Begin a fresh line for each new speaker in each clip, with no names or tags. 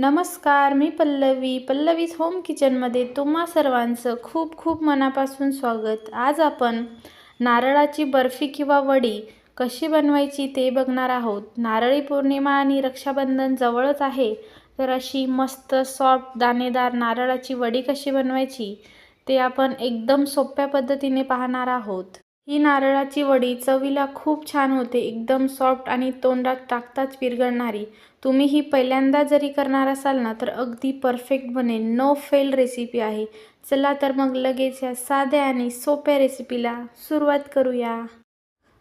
नमस्कार मी पल्लवी. पल्लवीज होम किचनमध्ये तुम्हा सर्वांचं खूप खूप मनापासून स्वागत. आज आपण नारळाची बर्फी किंवा वडी कशी बनवायची ते बघणार आहोत. नारळी पौर्णिमा आणि रक्षाबंधन जवळच आहे. तर अशी मस्त सॉफ्ट दाणेदार नारळाची वडी कशी बनवायची ते आपण एकदम सोप्या पद्धतीने पाहणार आहोत. ही नारळाची वडी चवीला खूप छान होते. एकदम सॉफ्ट आणि तोंडात टाकताच विरघळणारी. तुम्ही ही पहिल्यांदा जरी करणार असाल ना तर अगदी परफेक्ट बनेल. नो फेल रेसिपी आहे. चला तर मग लगेच या साध्या आणि सोप्या रेसिपीला सुरुवात करूया.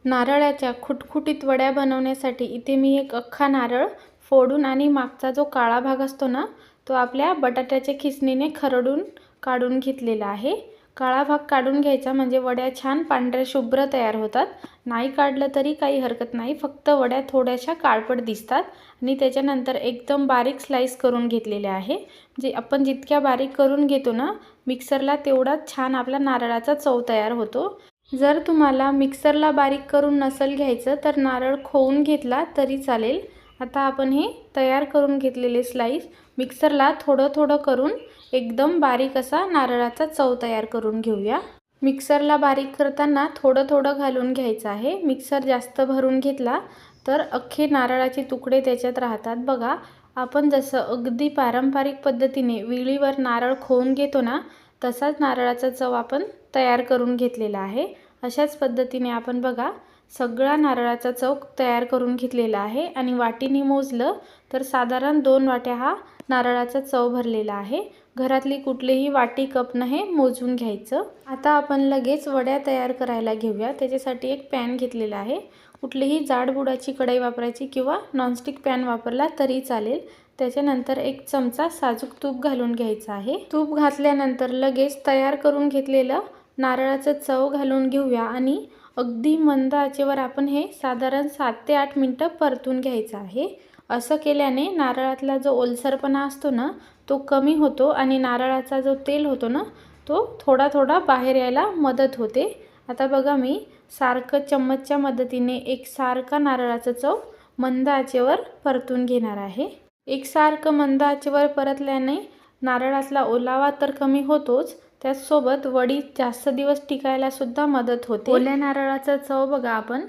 नारळाच्या खुटखुटीत वड्या बनवण्यासाठी इथे मी एक अख्खा नारळ फोडून आणि मागचा जो काळा भाग असतो ना तो आपल्या बटाट्याच्या खिसणीने खरडून काढून घेतलेला आहे. काळा भाग काढून घ्यायचा म्हणजे वड्या छान पांढऱ्या शुभ्र तयार होतात. नाही काढलं तरी काही हरकत नाही फक्त वड्या थोड्याशा काळपट दिसतात आणि त्याच्यानंतर एकदम बारीक स्लाईस करून घेतलेले आहे. म्हणजे आपण जितक्या बारीक करून घेतो ना मिक्सरला तेवढाच छान आपला नारळाचा चव तयार होतो. जर तुम्हाला मिक्सरला बारीक करून नसेल घ्यायचं तर नारळ खोवून घेतला तरी चालेल. आता आपण हे तयार करून घेतलेले स्लाईस मिक्सरला थोडं थोडं करून एकदम बारीक असा नारळाचा चव तयार करून घेऊया. मिक्सरला बारीक करताना थोडं थोडं घालून घ्यायचं आहे. मिक्सर जास्त भरून घेतला तर अख्खे नारळाचे तुकडे त्याच्यात राहतात बघा. आपण जसं अगदी पारंपरिक पद्धतीने विळीवर नारळ खोवून घेतो ना तसाच नारळाचा चव आपण तयार करून घेतलेला आहे. अशाच पद्धतीने आपण बघा सगळा नारळाचा चौक तयार करून घेतलेला आहे आणि वाटीने मोजलं तर साधारण दोन वाट्या हा नारळाचा चव भरलेला आहे. घरातली कुठलीही वाटी कपनं हे मोजून घ्यायचं. आता आपण लगेच वड्या तयार करायला घेऊया. त्याच्यासाठी एक पॅन घेतलेला आहे. कुठलीही जाड बुडाची कढई वापरायची किंवा नॉनस्टिक पॅन वापरला तरी चालेल. त्याच्यानंतर एक चमचा साजूक तूप घालून घ्यायचं आहे. तूप घातल्यानंतर लगेच तयार करून घेतलेलं नारळाचं चव घालून घेऊया आणि अगदी मंद आचेवर आपण हे साधारण सात ते आठ मिनटं परतून घ्यायचं आहे. असं केल्याने नारळातला जो ओलसरपणा असतो ना तो कमी होतो आणि नारळाचा जो तेल होतो ना तो थोडा थोडा बाहेर यायला मदत होते. आता बघा मी सारखं चम्मचच्या मदतीने एक सारखा नारळाचं चव मंद आचेवर परतून घेणार आहे. एकसारखं मंद आचेवर परतल्याने नारळातला ओलावा तर कमी होतोच त्याचसोबत वडी जास्त दिवस टिकायला सुद्धा मदत होते. ओल्या नारळाचा चव बघा आपण.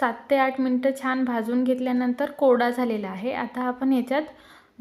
सात ते आठ मिनटं छान भाजून घेतल्यानंतर कोरडा झालेला आहे. आता आपण ह्याच्यात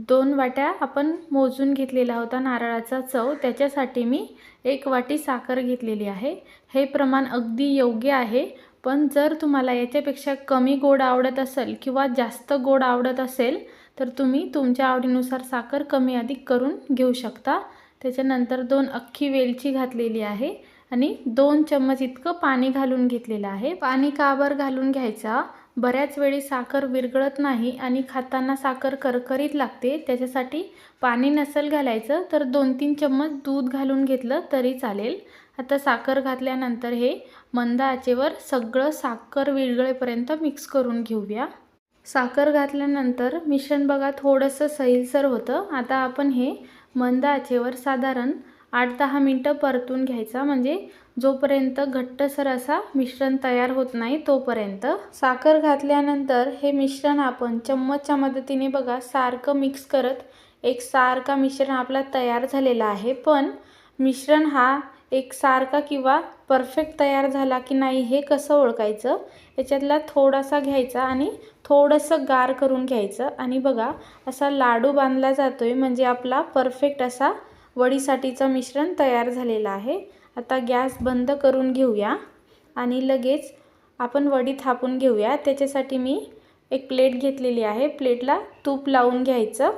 दोन वाट्या आपण मोजून घेतलेला होता नारळाचा चव. त्याच्यासाठी मी एक वाटी साखर घेतलेली आहे. हे प्रमाण अगदी योग्य आहे. पण जर तुम्हाला याच्यापेक्षा कमी गोड आवडत असेल किंवा जास्त गोड आवडत असेल तर तुम्ही तुमच्या आवडीनुसार साखर कमी अधिक करून घेऊ शकता. त्याच्यानंतर दोन अख्खी वेलची घातलेली आहे आणि दोन चम्मच इतकं पाणी घालून घेतलेलं आहे. पाणी काबर घालून घ्यायचा? बऱ्याच वेळी साखर विरघळत नाही आणि खाताना साखर करकरीत लागते. त्याच्यासाठी पाणी नसेल घालायचं तर दोन तीन चम्मच दूध घालून घेतलं तरी चालेल. आता साखर घातल्यानंतर हे मंद आचेवर सगळं साखर विरगळेपर्यंत मिक्स करून घेऊया. साखर घातल्यानंतर मिश्रण बघा थोडंसं सैलसर होतं. आता आपण हे मंद आचेवर साधारण आठ दहा मिनटं परतून घ्यायचा. म्हणजे जोपर्यंत घट्टसर असा मिश्रण तयार होत नाही तोपर्यंत. साखर घातल्यानंतर हे मिश्रण आपण चम्मचच्या मदतीने बघा सारखं मिक्स करत एक सारखा मिश्रण आपला तयार झालेला आहे. पण मिश्रण हा एक सारखा किंवा परफेक्ट तयार झाला की नाही हे कसं ओळखायचं? याच्यातला थोडासा घ्यायचा आणि थोडंसं गार करून घ्यायचं. आणि बघा असा लाडू बांधला जातो आहे म्हणजे आपला परफेक्ट असा वडीसाठीचं मिश्रण तयार झालेलं आहे. आता गॅस बंद करून घेऊया. आणि लगेच आपण वडी थापून घेऊया. त्याच्यासाठी मी एक प्लेट घेतलेली आहे. प्लेटला तूप लावून घ्यायचं.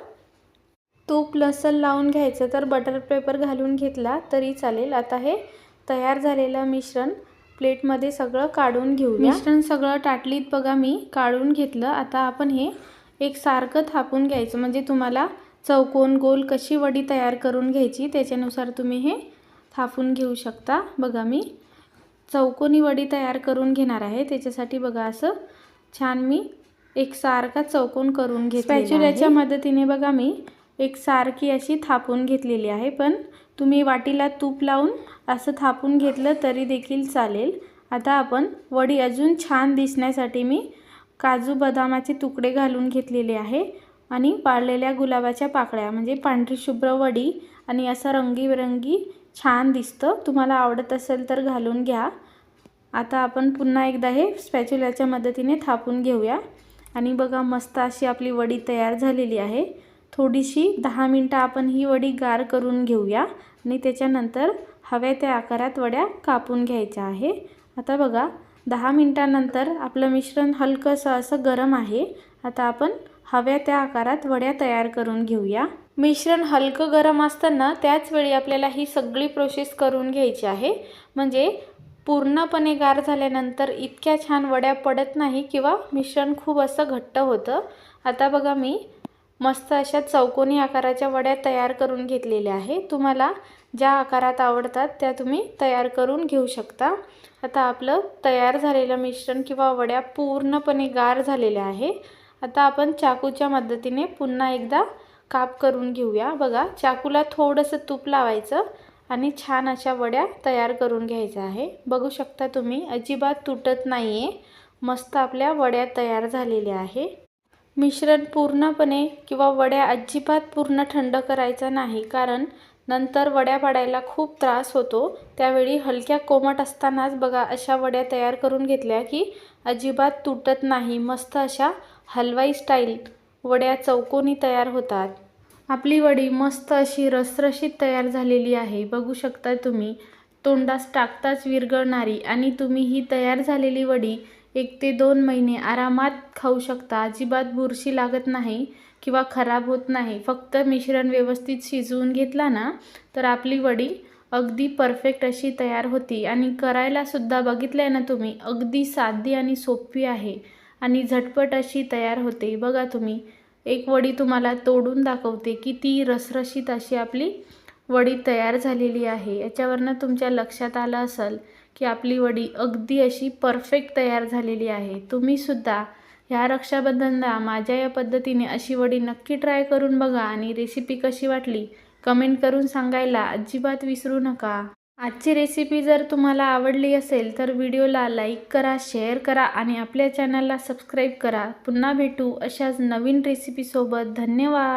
तूप लसण लावून घ्यायचं. तर बटर पेपर घालून घेतला तरी चालेल. आता हे तयार झालेलं मिश्रण प्लेटमध्ये सगळं काढून घेऊ मिश्रण सगळं टाटलीत बघा मी काढून घेतलं. आता आपण हे एक सारखं थापून घ्यायचं. म्हणजे तुम्हाला चौकोन गोल कशी वडी तयार करून घ्यायची त्याच्यानुसार तुम्ही हे थापून घेऊ शकता. बघा मी चौकोनी वडी तयार करून घेणार आहे. त्याच्यासाठी बघा असं छान मी एक सारखा चौकोन करून घेत स्पॅच्युल्याच्या मदतीने बघा मी एक सारखी अशी थापून घेतलेली आहे. पण तुम्ही वाटीला तूप लावून असं थापून घेतलं तरी देखील चालेल. आता आपण वडी अजून छान दिसण्यासाठी मी काजू बदामाचे तुकडे घालून घेतलेले आहे आणि पाळलेल्या गुलाबाच्या पाकळ्या म्हणजे पांढरी शुभ्र वडी आणि असं रंगीबेरंगी छान दिसतं. तुम्हाला आवडत असेल तर घालून घ्या. आता आपण पुन्हा एकदा हे स्पॅच्युलाच्या मदतीने थापून घेऊया. आणि बघा मस्त अशी आपली वडी तयार झालेली आहे. थोडीशी दहा मिनटं आपण ही वडी गार करून घेऊया आणि त्याच्यानंतर हव्या त्या आकारात वड्या कापून घ्यायच्या आहे. आता बघा दहा मिनटानंतर आपलं मिश्रण हलकंसं असं गरम आहे. आता आपण हव्या त्या आकारात वड्या तयार करून घेऊया. मिश्रण हलकं गरम असताना त्याचवेळी आपल्याला ही सगळी प्रोसेस करून घ्यायची आहे. म्हणजे पूर्णपणे गार झाल्यानंतर इतक्या छान वड्या पडत नाही किंवा मिश्रण खूप असं घट्ट होतं. आता बघा मी मस्त अशा चौकोनी आकाराच्या वड्या तयार करून घेतलेल्या आहे तुम्हाला ज्या आकारात आवडतात त्या तुम्ही तयार करून घेऊ शकता. आता आपलं तयार झालेलं मिश्रण किंवा वड्या पूर्णपणे गार झालेल्या आहे आता आपण चाकूच्या मदतीने पुन्हा एकदा काप करून घेऊया. बघा चाकूला थोडंसं तूप लावायचं आणि छान अशा वड्या तयार करून घ्यायच्या आहे बघू शकता तुम्ही अजिबात तुटत नाही आहे मस्त आपल्या वड्या तयार झालेल्या आहे मिश्रण पूर्णपणे किंवा वड्या अजिबात पूर्ण थंड करायचा नाही कारण नंतर वड्या पाडायला खूप त्रास होतो. त्यावेळी हलक्या कोमट असतानाच बघा अशा वड्या तयार करून घेतल्या की अजिबात तुटत नाही. मस्त अशा हलवाई स्टाईल वड्या चौकोनी तयार होतात. आपली वडी मस्त अशी रसरशीत तयार झालेली आहे. बघू शकता तुम्ही तोंडास टाकताच विरगळणारी आणि तुम्ही ही तयार झालेली वडी एक ते दोन महिने आरामात खाऊ शकता. अजिबात बुरशी लागत नाही किंवा खराब होत नाही. फक्त मिश्रण व्यवस्थित शिजवून घेतला ना तर आपली वडी अगदी परफेक्ट अशी तयार होती. आणि करायलासुद्धा बघितलं आहे ना तुम्ही अगदी साधी आणि सोपी आहे. आणि झटपट अशी तयार होते. बघा तुम्ही एक वडी तुम्हाला तोडून दाखवते की ती रसरशीत अशी आपली वडी तयार झालेली आहे. याच्यावरनं तुमच्या लक्षात आलं असेल की आपली वडी अगदी अशी परफेक्ट तयार झालेली आहे. तुम्हीसुद्धा ह्या रक्षाबंधनला माझ्या या पद्धतीने अशी वडी नक्की ट्राय करून बघा आणि रेसिपी कशी वाटली कमेंट करून सांगायला अजिबात विसरू नका. आजची रेसिपी जर तुम्हाला आवडली असेल तर व्हिडिओला लाईक करा शेअर करा आणि आपल्या चॅनलला सबस्क्राईब करा. पुन्हा भेटू अशाच नवीन रेसिपीसोबत धन्यवाद!